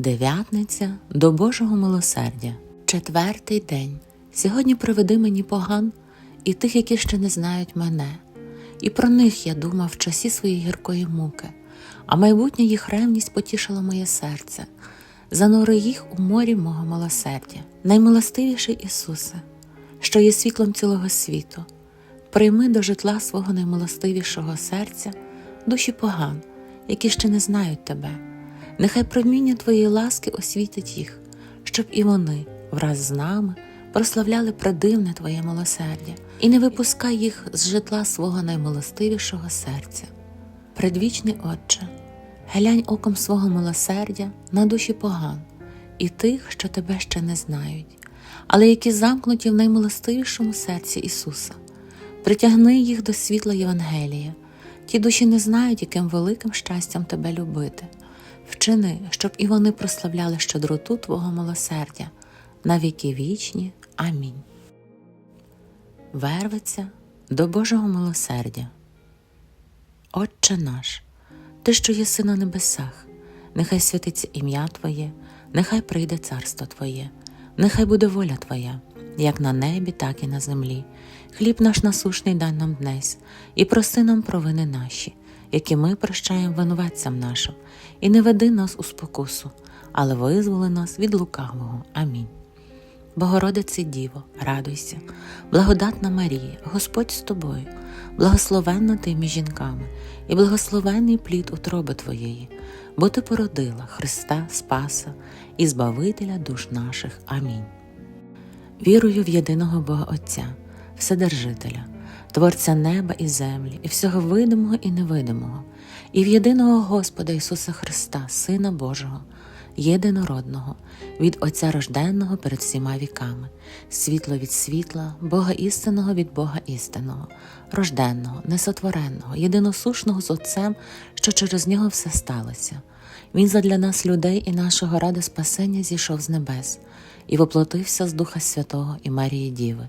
Дев'ятниця до Божого милосердя. Четвертий день. Сьогодні приведи мені поган і тих, які ще не знають мене. І про них я думав в часі своєї гіркої муки, а майбутня їх ревність потішила моє серце. Занури їх у морі мого милосердя. Наймилостивіший Ісусе, що є світлом цілого світу, прийми до житла свого наймилостивішого серця душі поган, які ще не знають тебе. Нехай проміння Твоєї ласки освітить їх, щоб і вони враз з нами прославляли предивне Твоє милосердя, і не випускай їх з житла свого наймилостивішого серця. Предвічний Отче, глянь оком свого милосердя на душі поган і тих, що тебе ще не знають, але які замкнуті в наймилостивішому серці Ісуса. Притягни їх до світла Євангелія. Ті душі не знають, яким великим щастям тебе любити. Вчини, щоб і вони прославляли щедроту Твого милосердя на віки вічні. Амінь. Вервиться до Божого милосердя. Отче наш, Ти, що єси на небесах, нехай святиться ім'я Твоє, нехай прийде царство Твоє, нехай буде воля Твоя, як на небі, так і на землі. Хліб наш насушний дай нам днесь, і проси нам провини наші, які ми прощаємо винуватцям нашим, і не веди нас у спокусу, але визволи нас від лукавого. Амінь. Богородице Діво, радуйся, благодатна Марія, Господь з тобою, благословенна ти між жінками, і благословенний плід утроби Твоєї, бо Ти породила Христа Спаса і Збавителя душ наших. Амінь. Вірую в єдиного Бога Отця, Вседержителя, Творця неба і землі, і всього видимого і невидимого, і в єдиного Господа Ісуса Христа, Сина Божого, єдинородного, від Отця рожденного перед всіма віками, світло від світла, Бога істинного від Бога істинного, рожденного, несотвореного, єдиносушного з Отцем, що через нього все сталося. Він задля нас, людей і нашого ради спасення зійшов з небес і воплотився з Духа Святого і Марії Діви,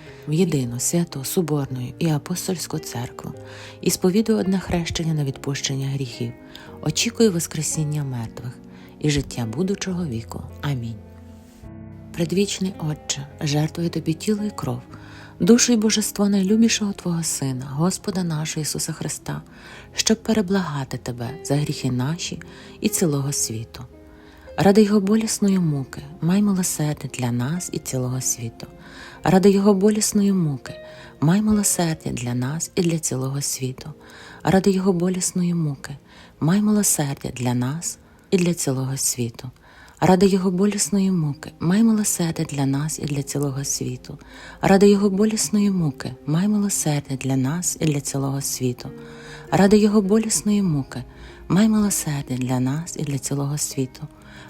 в єдину святу, Соборну і апостольську церкву, і сповідую одне хрещення на відпущення гріхів, очікую Воскресіння мертвих і життя будучого віку. Амінь. Предвічний Отче, жертвую тобі тіло і кров, душу і божество найлюбішого Твого Сина, Господа нашого Ісуса Христа, щоб переблагати Тебе за гріхи наші і цілого світу. Ради Його болісної муки, май милосердя для нас і цілого світу. Ради Його болісної муки, май милосердя для нас і для цілого світу. Ради Його болісної муки, май милосердя для нас і для цілого світу. Ради Його болісної муки, май милосердя для нас і для цілого світу. Ради Його болісної муки, май милосердя для нас і для цілого світу. Ради Його болісної муки, май милосердя для нас і для цілого світу.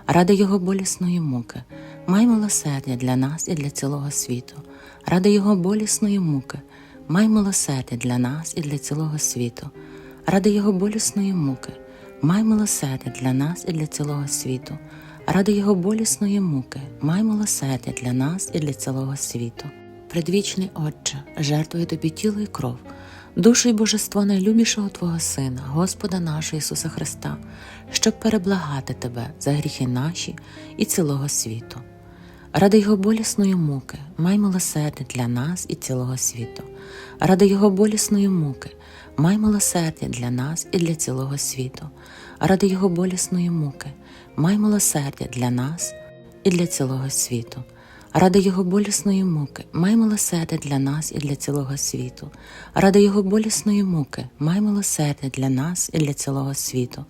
Ради Його болісної муки, май милосердя для нас і для цілого світу. Ради Його болісної муки, май милосердя для нас і для цілого світу. Ради Його болісної муки, май милосердя для нас і для цілого світу. Ради Його болісної муки, май милосердя для нас і для цілого світу. Предвічний Отче, жертвую тобі тіло і кров, душу і божество найлюбішого Твого Сина, Господа нашого Ісуса Христа, щоб переблагати Тебе за гріхи наші і цілого світу. Ради Його болісної муки, май милосердя для нас і цілого світу. Ради Його болісної муки, май милосердя для нас і для цілого світу. Ради Його болісної муки, май милосердя для нас і для цілого світу. Ради Його болісної муки, май милосердя для нас і для цілого світу. Ради Його болісної муки, май милосердя для нас і для цілого світу.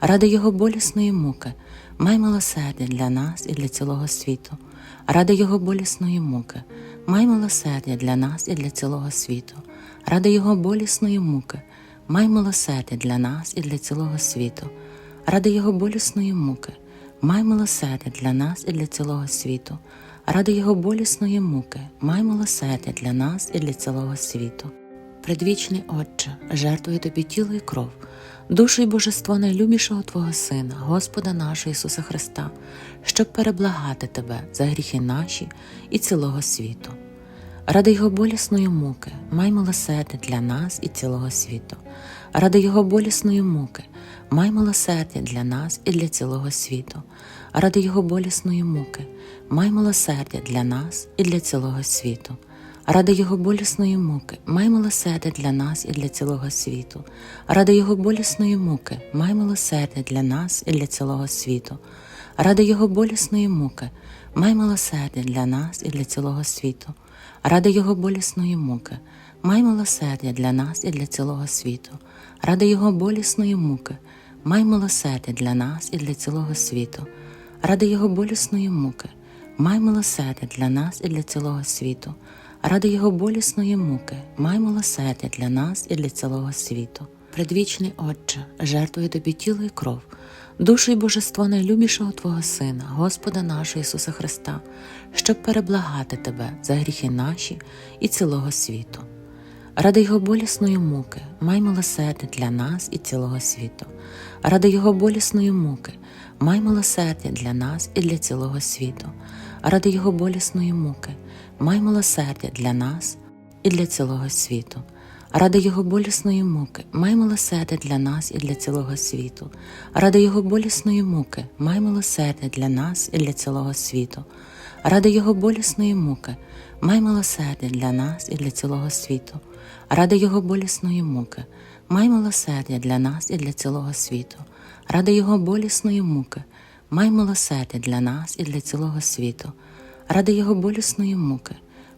Ради Його болісної муки, май милосердя для нас і для цілого світу. Ради Його болісної муки, май милосердя для нас і для цілого світу. Ради Його болісної муки, май милосердя для нас і для цілого світу. Ради Його болісної муки, май милосердя для нас і для цілого світу. Ради Його болісної муки, май милосердя для нас і для цілого світу. Предвічний Отче, жертвую тобі тіло і кров, душу і божество найлюбішого Твого Сина, Господа нашого Ісуса Христа, щоб переблагати Тебе за гріхи наші і цілого світу. Ради Його болісної муки, май милосердя для нас і цілого світу. Ради Його болісної муки, май милосердя для нас і для цілого світу. Ради Його болісної муки, май милосердя для нас і для цілого світу. Ради Його болісної муки, май милосердя для нас і для цілого світу. Ради Його болісної муки, май милосердя для нас і для цілого світу. Ради Його болісної муки, май милосердя для нас і для цілого світу. Ради Його болісної муки, май милосердя для нас і для цілого світу. Ради Його болісної муки, май милосердя для нас і для цілого світу. Ради Його болісної муки, май милосердя для нас і для цілого світу. Ради Його болісної муки, май милосердя для нас і для цілого світу. Предвічний Отче, жертвую тобі тіло і кров, душу і божество найлюбішого Твого Сина, Господа нашого Ісуса Христа, щоб переблагати Тебе за гріхи наші і цілого світу. Ради Його болісної муки, май милосердя для нас і цілого світу. Ради Його болісної муки, май милосердя для нас і для цілого світу. Ради Його болісної муки, май милосердя для нас і для цілого світу. Ради Його болісної муки, май милосердя для нас і для цілого світу. Ради Його болісної муки, май милосердя для нас і для цілого світу. Ради Його болісної муки, май милосердя для нас і для цілого світу. Ради Його болісної муки, май милосердя для нас і для цілого світу. Ради Його болісної муки, май милосердя для нас і для цілого світу. Ради Його болісної муки,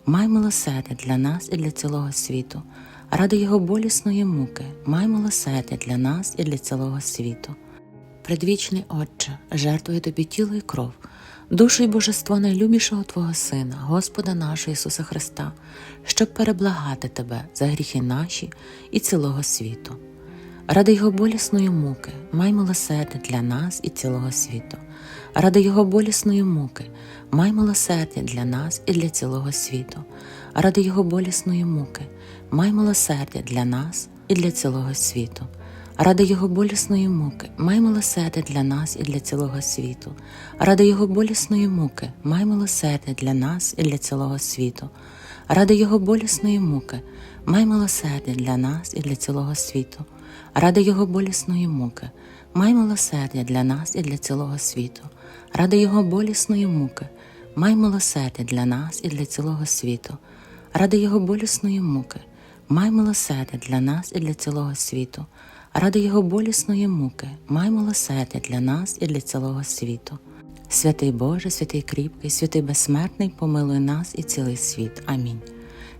май милосердя для нас і для цілого світу. Ради Його болісної муки, май милосердя для нас і для цілого світу. Предвічний Отче, жертвую тобі тіло і кров, душу і божество найлюбішого Твого Сина, Господа нашого Ісуса Христа, щоб переблагати Тебе за гріхи наші і цілого світу. Ради Його болісної муки, май милосердя для нас і цілого світу. Ради Його болісної муки, май милосердя для нас і для цілого світу. Ради Його болісної муки, май милосердя для нас і для цілого світу. Ради Його болісної муки, май милосердя для нас і для цілого світу. Ради Його болісної муки, май милосердя для нас і для цілого світу. Ради Його болісної муки, май милосердя для нас і для цілого світу. Ради Його болісної муки, май милосердя для нас і для цілого світу. Ради Його болісної муки, май милосердя для нас і для цілого світу. Ради Його болісної муки, май милосердя для нас і для цілого світу. Ради Його болісної муки, май милосердя для нас і для цілого світу. Святий Боже, святий кріпкий, святий безсмертний, помилуй нас і цілий світ. Амінь.